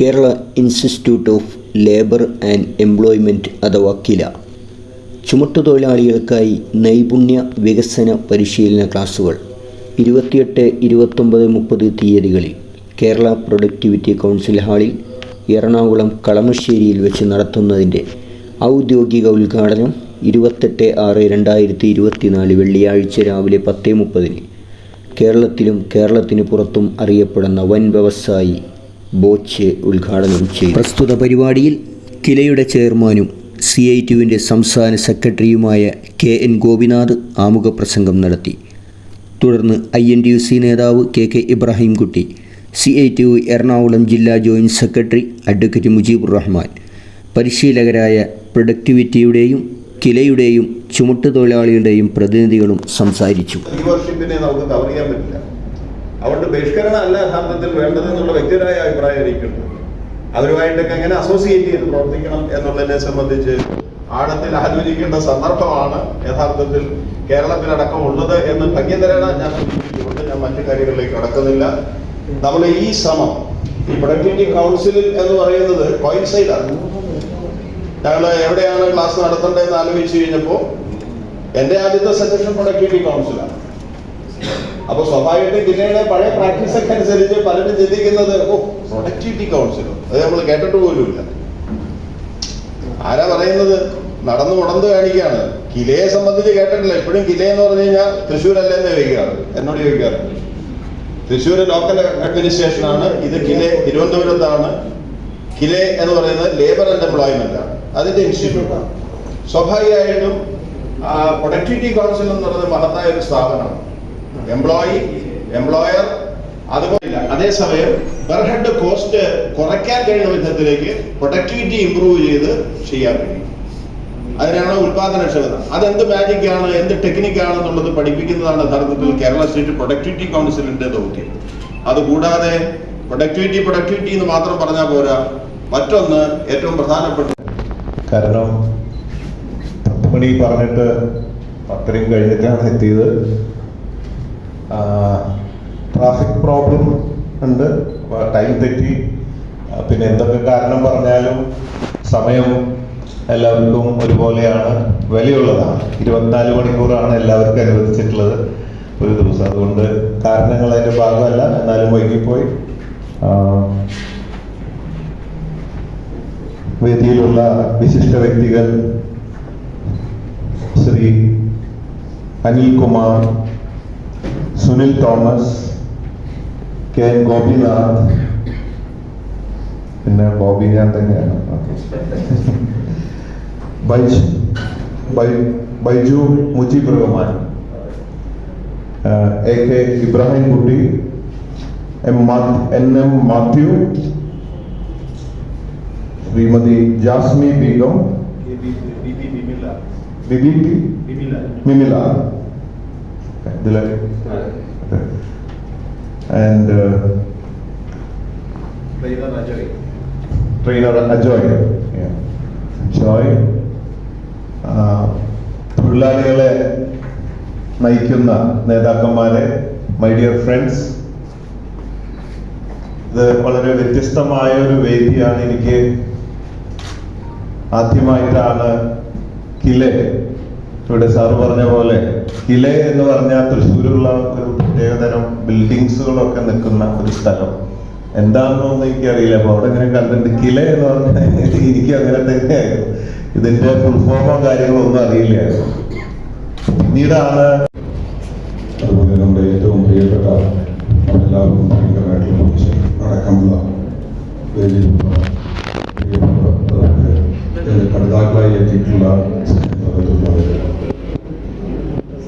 Kerala institute of labour and employment അഥവാ കില. ചുമട്ടുതൊഴിലാളികൾക്കായി നൈപുണ്യ വികസന പരിശീലന ക്ലാസുകൾ. ഇരുപത്തിയെട്ട് ഇരുപത്തൊമ്പത് മുപ്പത് തീയതികളിൽ കേരള പ്രൊഡക്ടിവിറ്റി കൗൺസിൽ ഹാളിൽ എറണാകുളം കളമശ്ശേരിയിൽ വെച്ച് നടത്തുന്നതിന്റെ ഔദ്യോഗിക ഉദ്ഘാടനം ഇരുപത്തെട്ട് ആറ് രണ്ടായിരത്തി ഇരുപത്തിനാല് വെള്ളിയാഴ്ച രാവിലെ പത്ത് മുപ്പതിന്. കേരളത്തിലും കേരളത്തിന് പുറത്തും അറിയപ്പെടുന്ന വൻ വ്യവസായി ബോച്ച് ഉദ്ഘാടനം ചെയ്തു. പ്രസ്തുത പരിപാടിയിൽ കിലയുടെ ചെയർമാനും സി ഐ ടിയുവിന്റെ സംസ്ഥാന സെക്രട്ടറിയുമായ കെ എൻ ഗോപിനാഥ് ആമുഖപ്രസംഗം നടത്തി. തുടർന്ന് I N T U C നേതാവ് K K Ibrahimkutty C I T U Ernakulam ജില്ലാ joint secretary advocate Mujeebur Rahman പരിശീലകരായ പ്രൊഡക്ടിവിറ്റിയുടെയും കിലയുടെയും ചുമട്ടുതൊഴിലാളിയുടെയും പ്രതിനിധികളും സംസാരിച്ചു. വ്യൂവർഷിപ്പിനെ നമുക്ക് കവർ ചെയ്യാൻ പറ്റില്ല. അതുകൊണ്ട് ബഹിഷ്കരണം അല്ല യഥാർത്ഥത്തിൽ വേണ്ടത് എന്നുള്ള വ്യക്തിപരമായ അഭിപ്രായം എനിക്കുണ്ട്. അവരുമായിട്ടൊക്കെ എങ്ങനെ അസോസിയേറ്റ് ചെയ്ത് പ്രവർത്തിക്കണം എന്നുള്ളതിനെ സംബന്ധിച്ച് ആഴത്തിൽ ആലോചിക്കേണ്ട സന്ദർഭമാണ് യഥാർത്ഥത്തിൽ കേരളത്തിലടക്കം ഉള്ളത് എന്ന് ഭംഗ്യതരാണ് ഞാൻ സൂചിപ്പിച്ചുകൊണ്ട് ഞാൻ മറ്റു കാര്യങ്ങളിലേക്ക് കടക്കുന്നില്ല. നമ്മൾ ഈ ശ്രമം ഈ പ്രൊഡക്ടിവിറ്റി കൗൺസിലിൽ എന്ന് പറയുന്നത് കോയിൻസൈഡാണ് ഞങ്ങൾ എവിടെയാണ് ക്ലാസ് നടത്തേണ്ടതെന്ന് ആലോചിച്ചു കഴിഞ്ഞപ്പോൾ എന്റെ ആദ്യത്തെ സജഷൻ പ്രൊഡക്ടിവിറ്റി കൗൺസിലാണ് അപ്പൊ സ്വാഭാവികമായിട്ടും ജില്ലയുടെ പഴയ പ്രാക്ടീസ് ഒക്കെ അനുസരിച്ച് പലരും ചിന്തിക്കുന്നത് ഓ പ്രൊഡക്ടിവിറ്റി കൗൺസിലോ അത് നമ്മൾ കേട്ടിട്ട് പോലുമില്ല. ആരാ പറയുന്നത്? നടന്നു ഉടന്ന് കാണിക്കുകയാണ്. കിലയെ സംബന്ധിച്ച് കേട്ടിട്ടില്ല. എപ്പോഴും കില എന്ന് പറഞ്ഞു കഴിഞ്ഞാൽ തൃശ്ശൂരല്ലേ എന്ന് ചോദിക്കാറ്. എന്നോട് ചോദിക്കാറ്. തൃശ്ശൂർ ലോക്കൽ അഡ്മിനിസ്ട്രേഷൻ ആണ്. ഇത് കിലെ തിരുവനന്തപുരത്താണ്. കിലെ എന്ന് പറയുന്നത് ലേബർ ആൻഡ് എംപ്ലോയ്മെന്റ് ആണ്. അതിന്റെ ഇൻസ്റ്റിറ്റ്യൂട്ടാണ് സ്വാഭാവികമായിട്ടും പ്രൊഡക്ടിവിറ്റി കൗൺസിൽ എന്ന് പറയുന്നത് മഹത്തായ ഒരു സ്ഥാപനമാണ്. എംപ്ലോയി എംപ്ലോയർ അതുപോലെ അതേസമയം പെർ ഹെഡ് കോസ്റ്റ് കുറയ്ക്കാൻ കഴിയുന്ന വിധത്തിലേക്ക് പ്രൊഡക്ടിവിറ്റി ഇമ്പ്രൂവ് ചെയ്ത് ചെയ്യാൻ കഴിയും. അതിനാണ് ഉൽപാദനക്ഷമത. അതെന്ത് മാജിക് ആണ് എന്ത് ടെക്നിക്കാണ് ആണെന്നുള്ളത് പഠിപ്പിക്കുന്നതാണ് യഥാർത്ഥത്തിൽ കേരള സ്റ്റേറ്റ് പ്രൊഡക്ടിവിറ്റി കൗൺസിലിന്റെ ദൗത്യം. അതുകൂടാതെ പ്രൊഡക്ടിവിറ്റി പ്രൊഡക്ടിവിറ്റി എന്ന് മാത്രം പറഞ്ഞാൽ പോരാ. മറ്റൊന്ന് ഏറ്റവും പ്രധാനപ്പെട്ട കാരണം പത്ത് മണി പറഞ്ഞിട്ട് അത്രയും കഴിഞ്ഞിട്ടാണ് എത്തിയത്. ട്രാഫിക് പ്രോബ്ലം ഉണ്ട്. ടൈം തെറ്റി. പിന്നെ എന്തൊക്കെ കാരണം പറഞ്ഞാലും സമയം എല്ലാവർക്കും ഒരുപോലെയാണ്. വിലയുള്ളതാണ്. ഇരുപത്തിനാല് മണിക്കൂറാണ് എല്ലാവർക്കും അനുവദിച്ചിട്ടുള്ളത് ഒരു ദിവസം. അതുകൊണ്ട് കാരണങ്ങൾ അതിന്റെ ഭാഗമല്ല. എന്നാലും വൈകിപ്പോയി. വേദിയിലുള്ള വിശിഷ്ട വ്യക്തികൾ Shri Anil Kumar Sunil Thomas K N Gopinath പിന്നെ ബോബി ഞാൻ തന്നെയാണ് okay Baiju by- Baiju Mujeeb Rahman A K Ibrahim Kutty M മാ- N M Mathew Shrimati Jasmi Begum Bibi P Mimila ഇതിലെ ആൻഡ് Ajoy. Yeah. Ajoy തൊഴിലാളികളെ നയിക്കുന്ന നേതാക്കന്മാരെ മൈ ഡിയർ ഫ്രണ്ട്സ് ഇത് വളരെ വ്യത്യസ്തമായ ഒരു വേദിയാണ് എനിക്ക് ആദ്യമായിട്ടാണ് കിലെ ഇവിടെ സാറ് പറഞ്ഞ പോലെ കിലെ എന്ന് പറഞ്ഞാൽ തൃശ്ശൂരുള്ള ഒരു പ്രത്യേകതരം ബിൽഡിങ്സുകളൊക്കെ നിൽക്കുന്ന ഒരു സ്ഥലം. എന്താണെന്നൊന്നും എനിക്കറിയില്ല. അപ്പൊ അവിടെ ഇങ്ങനെ കണ്ടിട്ട് കില എന്ന് പറഞ്ഞാൽ എനിക്ക് അങ്ങനെ തന്നെയായിരുന്നു. ഇതിന്റെ ഫുൾ ഫോമോ കാര്യങ്ങളോ ഒന്നും അറിയില്ലായിരുന്നു. പിന്നീടാണ് അതുപോലെ നമ്മുടെ ഏറ്റവും പ്രിയപ്പെട്ട എല്ലാവർക്കും ഭയങ്കരമായിട്ടുള്ള അടക്കമുള്ള പഠിതാക്കളായി എത്തിയിട്ടുള്ള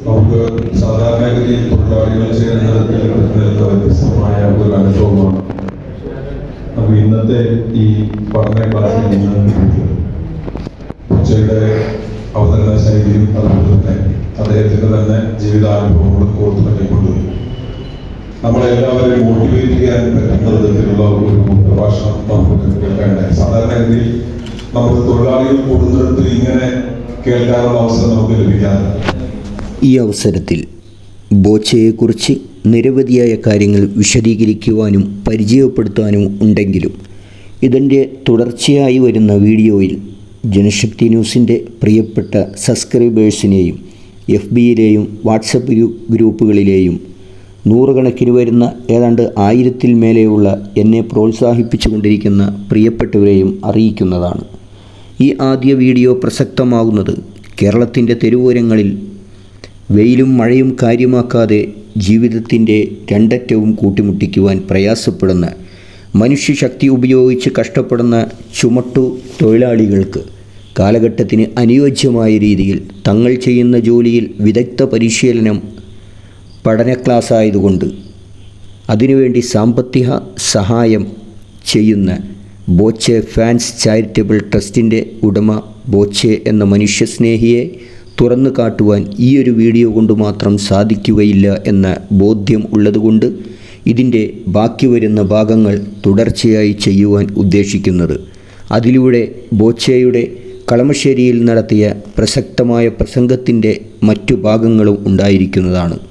നമുക്ക് നമുക്ക് സാധാരണഗതിയിൽ തൊഴിലാളികൾ ചേരുന്നതിൽ കിട്ടുന്നതിൽ വ്യത്യസ്തമായ ഒരു അനുഭവമാണ്. നമുക്ക് ഇന്നത്തെ ഈ പഠന ക്ലാസ്സിൽ നിന്ന് ഉച്ചയുടെ അവതരണ ശൈലിയും അതുപോലെ തന്നെ അദ്ദേഹത്തിന്റെ തന്നെ ജീവിതാനുഭവങ്ങളും കോർത്തു നൽകിക്കൊണ്ടുവരും നമ്മളെല്ലാവരെയും മോട്ടിവേറ്റ് ചെയ്യാൻ പറ്റുന്ന വിധത്തിലുള്ള ഒരു പ്രഭാഷണം നമുക്ക് കേൾക്കേണ്ടത്. സാധാരണഗതിയിൽ നമുക്ക് തൊഴിലാളികൾ കൂടുന്നിടത്ത് ഇങ്ങനെ കേൾക്കാനുള്ള അവസരം നമുക്ക് ലഭിക്കാറില്ല. ഈ അവസരത്തിൽ ബോച്ചയെക്കുറിച്ച് നിരവധിയായ കാര്യങ്ങൾ വിശദീകരിക്കുവാനും പരിചയപ്പെടുത്താനും ഉണ്ടെങ്കിലും ഇതിന്റെ തുടർച്ചയായി വരുന്ന വീഡിയോയിൽ ജനശക്തി ന്യൂസിന്റെ പ്രിയപ്പെട്ട സബ്സ്ക്രൈബേഴ്സിനെയും എഫ് ബിയിലെയും വാട്സപ്പ് ഗ്രൂ ഗ്രൂപ്പുകളിലെയും നൂറുകണക്കിന് വരുന്ന ഏതാണ്ട് ആയിരത്തിൽ മേലെയുള്ള എന്നെ പ്രോത്സാഹിപ്പിച്ചുകൊണ്ടിരിക്കുന്ന പ്രിയപ്പെട്ടവരെയും അറിയിക്കുന്നതാണ്. ഈ ആദ്യ വീഡിയോ പ്രസക്തമാകുന്നത് കേരളത്തിന്റെ തെരുവോരങ്ങളിൽ വെയിലും മഴയും കാര്യമാക്കാതെ ജീവിതത്തിന്റെ രണ്ടറ്റവും കൂട്ടിമുട്ടിക്കുവാൻ പ്രയാസപ്പെടുന്ന മനുഷ്യശക്തി ഉപയോഗിച്ച് കഷ്ടപ്പെടുന്ന ചുമട്ടു തൊഴിലാളികൾക്ക് കാലഘട്ടത്തിന് അനുയോജ്യമായ രീതിയിൽ തങ്ങൾ ചെയ്യുന്ന ജോലിയിൽ വിദഗ്ധ പരിശീലനം പഠന ക്ലാസ് ആയതുകൊണ്ട് അതിനുവേണ്ടി സാമ്പത്തിക സഹായം ചെയ്യുന്ന ബോച്ചെ ഫാൻസ് ചാരിറ്റബിൾ ട്രസ്റ്റിന്റെ ഉടമ ബോച്ചെ എന്ന മനുഷ്യസ്നേഹിയെ തുറന്നു കാട്ടുവാൻ ഈ ഒരു വീഡിയോ കൊണ്ട് മാത്രം സാധിക്കുകയില്ല എന്ന ബോധ്യം ഉള്ളതുകൊണ്ട് ഇതിന്റെ ബാക്കി വരുന്ന ഭാഗങ്ങൾ തുടർച്ചയായി ചെയ്യുവാൻ ഉദ്ദേശിക്കുന്നത്. അതിലൂടെ ബോച്ചയുടെ കളമശ്ശേരിയിൽ നടത്തിയ പ്രസക്തമായ പ്രസംഗത്തിന്റെ മറ്റു ഭാഗങ്ങളും ഉണ്ടായിരിക്കുന്നതാണ്.